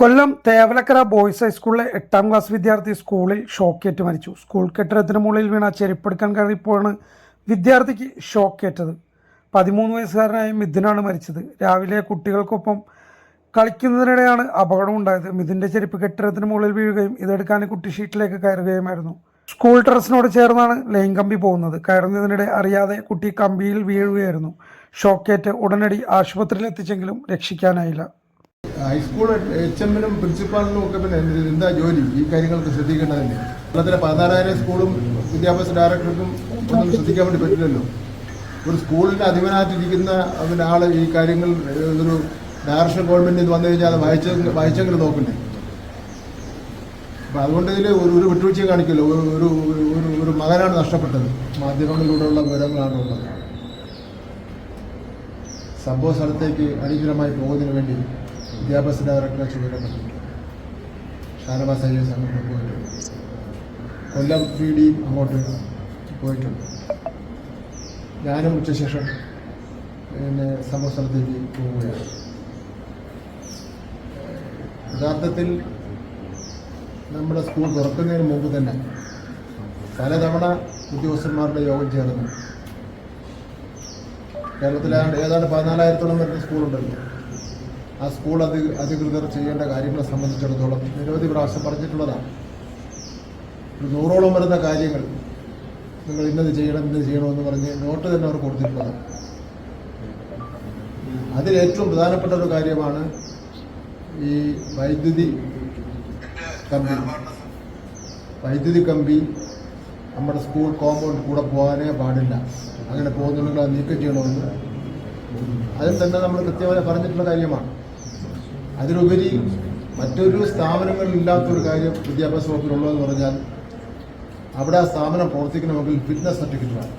കൊല്ലം Thevalakkara boys ഹൈസ്കൂളിലെ എട്ടാം class വിദ്യാർത്ഥി സ്കൂളിൽ ഷോക്കേറ്റ് മരിച്ചു. സ്കൂൾ കെട്ടിടത്തിന് മുകളിൽ വീണ ചെരുപ്പെടുക്കാൻ കയറിയപ്പോഴാണ് വിദ്യാർത്ഥിക്ക് ഷോക്കേറ്റത് പതിമൂന്ന് വയസ്സുകാരനായ മിഥുനാണ് മരിച്ചത്. രാവിലെ കുട്ടികൾക്കൊപ്പം കളിക്കുന്നതിനിടെയാണ് അപകടമുണ്ടായത്. മിഥുന്റെ ചെരുപ്പ് കെട്ടിടത്തിന് മുകളിൽ വീഴുകയും ഇതെടുക്കാൻ കുട്ടി ഷീറ്റിലേക്ക് കയറുകയുമായിരുന്നു. സ്കൂൾ ടെറസിനോട് ചേർന്നാണ് ലൈൻ കമ്പി പോകുന്നത്. കയറുന്നതിനിടെ അറിയാതെ കുട്ടി കമ്പിയിൽ വീഴുകയായിരുന്നു. ഷോക്കേറ്റ് ഉടനടി ആശുപത്രിയിൽ എത്തിച്ചെങ്കിലും രക്ഷിക്കാനായില്ല. ഹൈസ്കൂൾ എച്ച് എമ്മിനും പ്രിൻസിപ്പാളിനും ഒക്കെ പിന്നെ എന്ത് ജോലി? ഈ കാര്യങ്ങൾക്ക് തന്നെ കേരളത്തിലെ പതിനാലായിരം സ്കൂളും വിദ്യാഭ്യാസ ഡയറക്ടർക്കും ഒന്നും ശ്രദ്ധിക്കാൻ വേണ്ടി പറ്റില്ലല്ലോ. ഒരു സ്കൂളിന്റെ അധിപനായിട്ടിരിക്കുന്ന പിന്നെ ആൾ ഈ കാര്യങ്ങൾ ഒരു ഡയറക്ഷൻ ഗവൺമെന്റ് നിന്ന് വന്നു കഴിഞ്ഞാൽ അത് വായിച്ച വായിച്ചെങ്കിലും നോക്കണ്ടേ? അപ്പം അതുകൊണ്ട് ഇതിൽ ഒരു ഒരു വിട്ടുവീഴ്ചയും കാണിക്കില്ല. ഒരു ഒരു ഒരു ഒരു മകനാണ് നഷ്ടപ്പെട്ടത്. മാധ്യമങ്ങളിലൂടെയുള്ള വിവരങ്ങളാണ് ഉള്ളത് സംഭവ സ്ഥലത്തേക്ക് അനുകൂലമായി പോകുന്നതിന് വേണ്ടി വിദ്യാഭ്യാസ ഡയറക്ടറെ ചുമതലപ്പെട്ടു ഷാനവാസ് ഐ എസ് അങ്ങോട്ട് പോയിട്ടുണ്ട്. കൊല്ലം പി ഡി അങ്ങോട്ട് പോയിട്ടുണ്ട്. ഞാനും ഉച്ചശേഷം പിന്നെ സംഭവ സ്ഥലത്തേക്ക് പോവുകയാണ്. യഥാർത്ഥത്തിൽ നമ്മുടെ സ്കൂൾ തുറക്കുന്നതിന് മുമ്പ് തന്നെ പലതവണ ഉദ്യോഗസ്ഥന്മാരുടെ യോഗം ചേർന്നു. കേരളത്തിലെ ഏതാണ്ട് പതിനാലായിരത്തോളം വരുന്ന സ്കൂളുണ്ടല്ലോ. ആ സ്കൂൾ അധി അധികൃതർ ചെയ്യേണ്ട കാര്യങ്ങളെ സംബന്ധിച്ചിടത്തോളം നിരവധി പ്രാവശ്യം പറഞ്ഞിട്ടുള്ളതാണ്. ഒരു നൂറോളം വരുന്ന കാര്യങ്ങൾ നിങ്ങൾ ഇന്നത് ചെയ്യണം ഇന്നത് ചെയ്യണമെന്ന് പറഞ്ഞ് നോട്ട് തന്നെ അവർ കൊടുത്തിട്ടുള്ളതാണ് അതിലേറ്റവും പ്രധാനപ്പെട്ട ഒരു കാര്യമാണ് ഈ വൈദ്യുതി കമ്പി. വൈദ്യുതി കമ്പി നമ്മുടെ സ്കൂൾ കോമ്പൗണ്ട് കൂടെ പോകാനേ പാടില്ല. അങ്ങനെ പോകുന്നുണ്ടെങ്കിൽ അത് നീക്കം ചെയ്യണമെന്ന്. അതിൽ തന്നെ നമ്മൾ കൃത്യമായി പറഞ്ഞിട്ടുള്ള കാര്യമാണ്. അതിലുപരി മറ്റൊരു സ്ഥാപനങ്ങളിൽ ഇല്ലാത്തൊരു കാര്യം വിദ്യാഭ്യാസ വകുപ്പിലുള്ളതെന്ന് പറഞ്ഞാൽ അവിടെ ആ സ്ഥാപനം പ്രവർത്തിക്കണമെങ്കിൽ ഫിറ്റ്നസ് സർട്ടിഫിക്കറ്റ് വേണം.